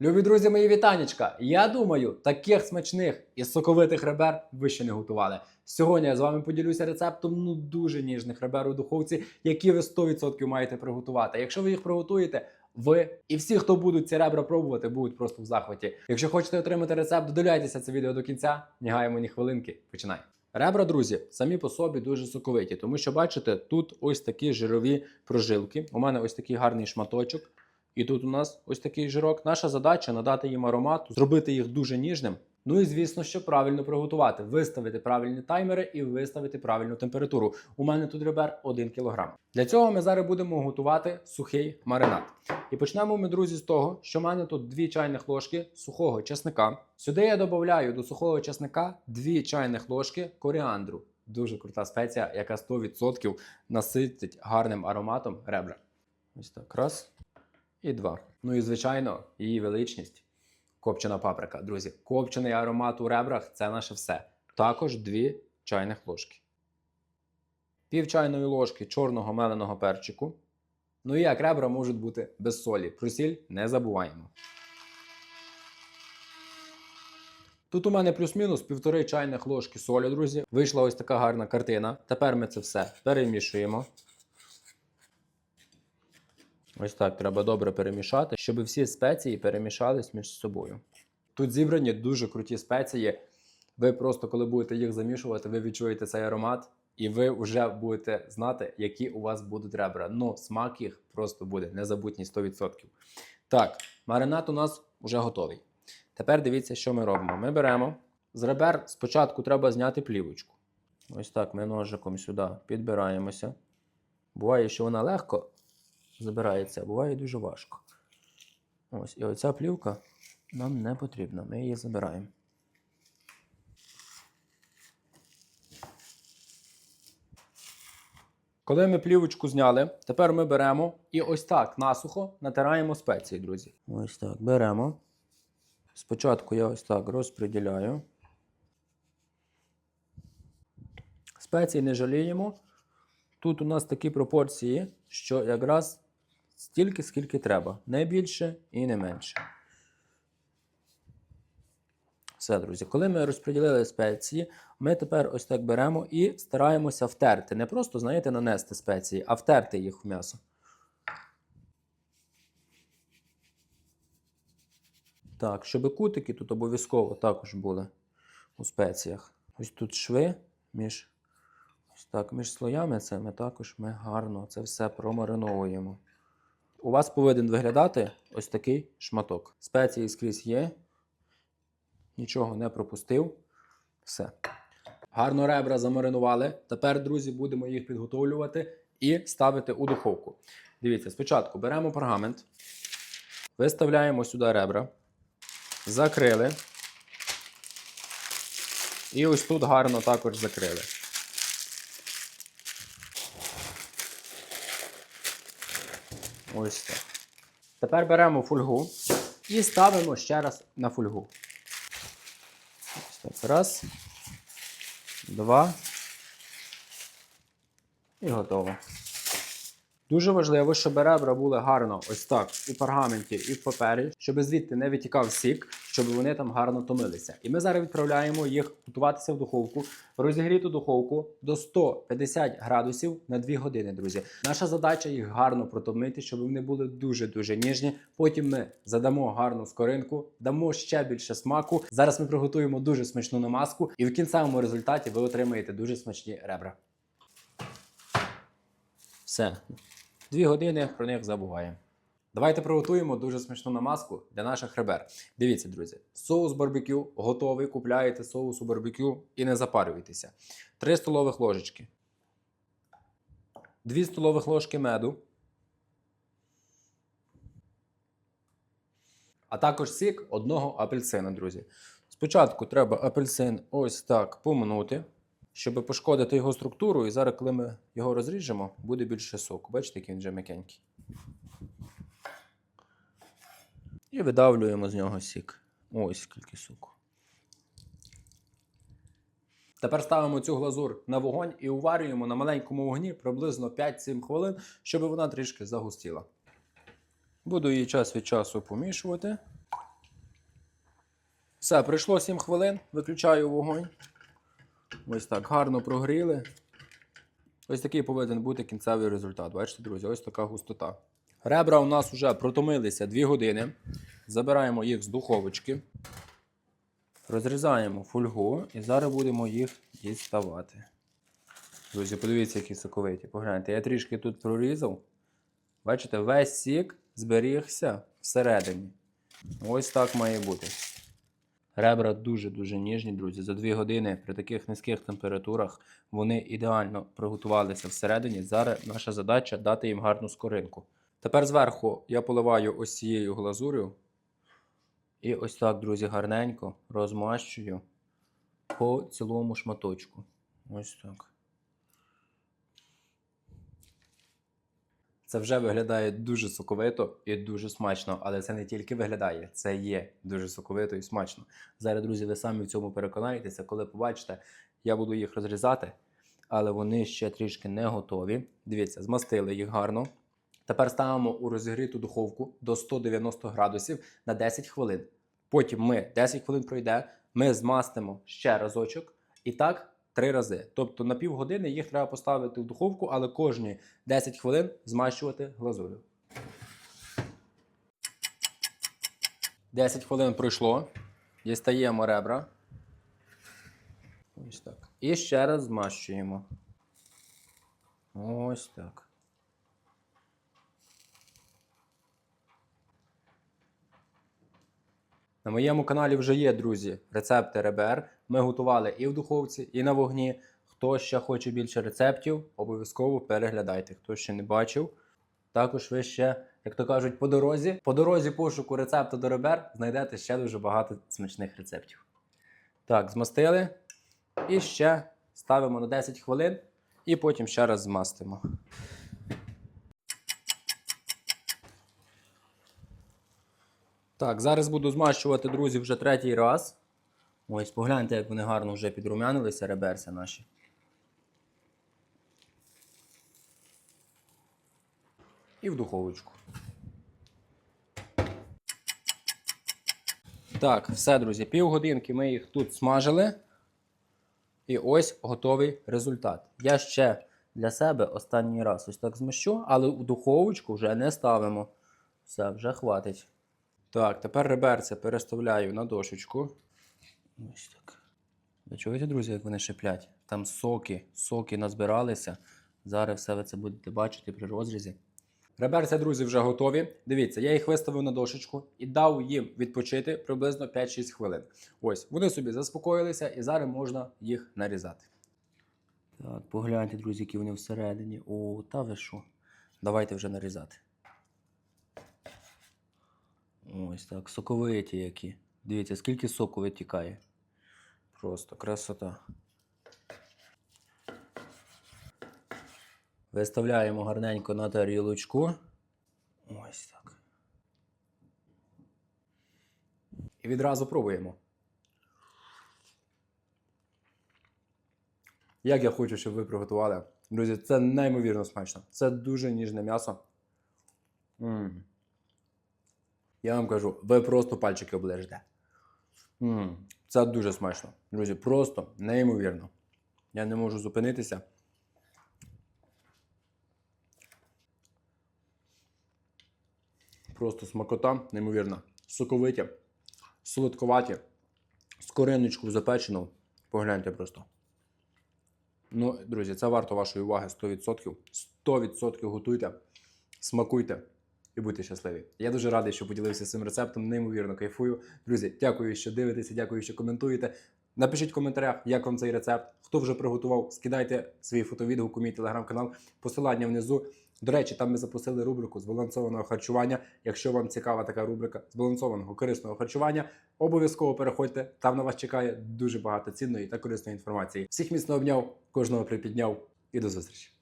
Любі друзі, мої вітанечка! Я думаю, таких смачних і соковитих ребер ви ще не готували. Сьогодні я з вами поділюся рецептом ну дуже ніжних ребер у духовці, які ви 100% маєте приготувати. Якщо ви їх приготуєте, ви і всі, хто будуть ці ребра пробувати, будуть просто в захваті. Якщо хочете отримати рецепт, додивляйтеся це відео до кінця. Не гаємо ні хвилинки. Починай. Ребра, друзі, самі по собі дуже соковиті, тому що бачите, тут ось такі жирові прожилки. У мене ось такий гарний шматочок. І тут у нас ось такий жирок. Наша задача надати їм аромат, зробити їх дуже ніжним. Ну і звісно, що правильно приготувати, виставити правильні таймери і виставити правильну температуру. У мене тут ребер 1 кг. Для цього ми зараз будемо готувати сухий маринад. І почнемо ми, друзі, з того, що в мене тут 2 чайних ложки сухого чесника. Сюди я додаю до сухого чесника 2 чайних ложки коріандру. Дуже крута спеція, яка 100% наситить гарним ароматом ребра. Ось так раз і два. Ну і звичайно, її величність. Копчена паприка. Друзі, копчений аромат у ребрах це наше все. Також дві чайних ложки. Пів чайної ложки чорного меленого перчику. Ну і як ребра можуть бути без солі. Про сіль не забуваємо. Тут у мене плюс-мінус півтори чайних ложки солі, друзі. Вийшла ось така гарна картина. Тепер ми це все перемішуємо. Ось так треба добре перемішати, щоб всі спеції перемішались між собою. Тут зібрані дуже круті спеції. Ви просто, коли будете їх замішувати, ви відчуєте цей аромат, і ви вже будете знати, які у вас будуть ребра. Ну, смак їх просто буде незабутній 100%. Так, маринад у нас вже готовий. Тепер дивіться, що ми робимо. Ми беремо з ребер спочатку треба зняти плівочку. Ось так ми ножиком сюди підбираємося. Буває, що вона легко забирається, а буває дуже важко. Ось, і оця плівка нам не потрібна. Ми її забираємо. Коли ми плівочку зняли, тепер ми беремо і ось так насухо натираємо спеції, друзі. Ось так беремо. Спочатку я ось так розподіляю. Спеції не жаліємо. Тут у нас такі пропорції, що якраз стільки, скільки треба. Не більше і не менше. Все, друзі. Коли ми розподілили спеції, ми тепер ось так беремо і стараємося втерти. Не просто, знаєте, нанести спеції, а втерти їх в м'ясо. Так, щоб кутики тут обов'язково також були у спеціях. Ось тут шви між Ось так, між слоями це ми також ми гарно це все промариновуємо. У вас повинен виглядати ось такий шматок. Спеції скрізь є. Нічого не пропустив. Все. Гарно ребра замаринували. Тепер, друзі, будемо їх підготовлювати і ставити у духовку. Дивіться, спочатку беремо пергамент, виставляємо сюди ребра, закрили. І ось тут гарно також закрили. Ось так. Тепер беремо фольгу і ставимо ще раз на фольгу. Ось так. Раз. Два. І готово. Дуже важливо, щоб ребра були гарно ось так у пергаменті і в папері, щоб звідти не витікав сік, щоб вони там гарно томилися. І ми зараз відправляємо їх готуватися в духовку, розігріту духовку до 150 градусів на 2 години, друзі. Наша задача їх гарно протомити, щоб вони були дуже-дуже ніжні. Потім ми задамо гарну скоринку, дамо ще більше смаку. Зараз ми приготуємо дуже смачну намазку, і в кінцевому результаті ви отримаєте дуже смачні ребра. Все. Дві години про них забуваємо. Давайте приготуємо дуже смачну намазку для наших ребер. Дивіться, друзі, соус барбекю готовий. Купляєте соус у барбекю і не запарюйтеся. 3 столових ложечки. 2 столових ложки меду. А також сік одного апельсина, друзі. Спочатку треба апельсин ось так поминути, щоб пошкодити його структуру. І зараз, коли ми його розріжемо, буде більше соку. Бачите, який він вже м'якенький. І видавлюємо з нього сік. Ось скільки соку. Тепер ставимо цю глазур на вогонь і уварюємо на маленькому вогні приблизно 5-7 хвилин, щоб вона трішки загустіла. Буду її час від часу помішувати. Все, пройшло 7 хвилин, виключаю вогонь. Ось так, гарно прогріли. Ось такий повинен бути кінцевий результат. Бачите, друзі, ось така густота. Ребра у нас вже протомилися 2 години. Забираємо їх з духовочки. Розрізаємо фольгу і зараз будемо їх діставати. Друзі, подивіться, які соковиті. Погляньте, я трішки тут прорізав. Бачите, весь сік зберігся всередині. Ось так має бути. Ребра дуже-дуже ніжні, друзі. За 2 години при таких низьких температурах вони ідеально приготувалися всередині. Зараз наша задача дати їм гарну скоринку. Тепер зверху я поливаю ось цією глазур'ю. І ось так, друзі, гарненько розмащую по цілому шматочку. Ось так. Це вже виглядає дуже соковито і дуже смачно, але це не тільки виглядає, це є дуже соковито і смачно. Зараз, друзі, ви самі в цьому переконаєтеся, коли побачите, я буду їх розрізати, але вони ще трішки не готові. Дивіться, змастили їх гарно. Тепер ставимо у розігріту духовку до 190 градусів на 10 хвилин. Потім ми 10 хвилин пройде, ми змастимо ще разочок і так три рази. Тобто на півгодини їх треба поставити в духовку, але кожні 10 хвилин змащувати глазур'ю. 10 хвилин пройшло. Дістаємо ребра. Ось так. І ще раз змащуємо. Ось так. На моєму каналі вже є, друзі, рецепти ребер. Ми готували і в духовці, і на вогні. Хто ще хоче більше рецептів, обов'язково переглядайте. Хто ще не бачив. Також ви ще, як то кажуть, по дорозі. По дорозі пошуку рецепту до ребер знайдете ще дуже багато смачних рецептів. Так, змастили. І ще ставимо на 10 хвилин, і потім ще раз змастимо. Так, зараз буду змащувати, друзі, вже третій раз. Ось, погляньте, як вони гарно вже підрумянилися, реберця наші. І в духовочку. Так, все, друзі, півгодинки ми їх тут смажили. І ось готовий результат. Я ще для себе останній раз ось так змащу, але в духовочку вже не ставимо. Все, вже хватить. Так, тепер реберця переставляю на дошечку. Ось так. Ви чуєте, друзі, як вони шиплять? Там соки, соки назбиралися. Зараз все ви це будете бачити при розрізі. Реберця, друзі, вже готові. Дивіться, я їх виставив на дошечку і дав їм відпочити приблизно 5-6 хвилин. Ось, вони собі заспокоїлися і зараз можна їх нарізати. Так, погляньте, друзі, які вони всередині. О, та ви що? Давайте вже нарізати. Ось так, соковиті які. Дивіться, скільки соку витікає. Просто красота. Виставляємо гарненько на тарілочку. Ось так. І відразу пробуємо. Як я хочу, щоб ви приготували. Друзі, це неймовірно смачно. Це дуже ніжне м'ясо. М. Я вам кажу, ви просто пальчики оближите. М, Це дуже смачно. Друзі, просто неймовірно. Я не можу зупинитися. Просто смакота, неймовірна. Соковиті, солодковаті, з кориночку запечену. Погляньте просто. Ну, друзі, це варто вашої уваги 100%. 100% готуйте, смакуйте і будьте щасливі. Я дуже радий, що поділився цим рецептом. Неймовірно кайфую. Друзі, дякую, що дивитеся, дякую, що коментуєте. Напишіть в коментарях, як вам цей рецепт, хто вже приготував. Скидайте свій фотовідгук у мій телеграм-канал. Посилання внизу. До речі, там ми запустили рубрику збалансованого харчування. Якщо вам цікава така рубрика збалансованого корисного харчування, обов'язково переходьте. Там на вас чекає дуже багато цінної та корисної інформації. Всіх міцно обняв, кожного припідняв і до зустрічі.